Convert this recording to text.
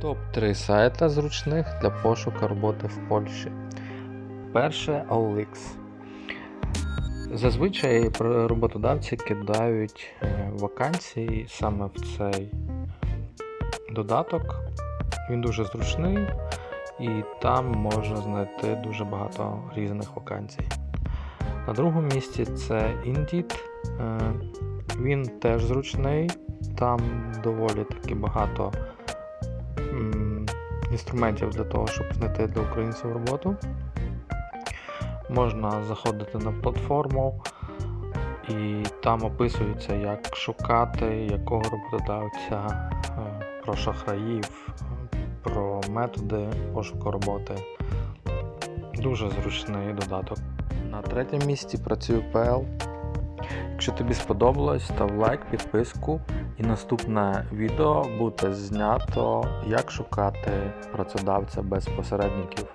Топ-3 сайта зручних для пошуку роботи в Польщі. Перше OLX. Зазвичай роботодавці кидають е, вакансії саме в цей додаток. Він дуже зручний і там можна знайти дуже багато різних вакансій. На другому місці це Indeed. Е, Він теж зручний, там доволі таки багато інструментів для того, щоб знайти для українців роботу. Можна заходити на платформу, і там описується, як шукати, якого роботодавця, е, про шахраїв, про методи пошуку роботи. Дуже зручний додаток. На третьому місці працює PL. Якщо тобі сподобалось, став лайк, підписку і наступне відео буде знято, як шукати працедавця без посередників.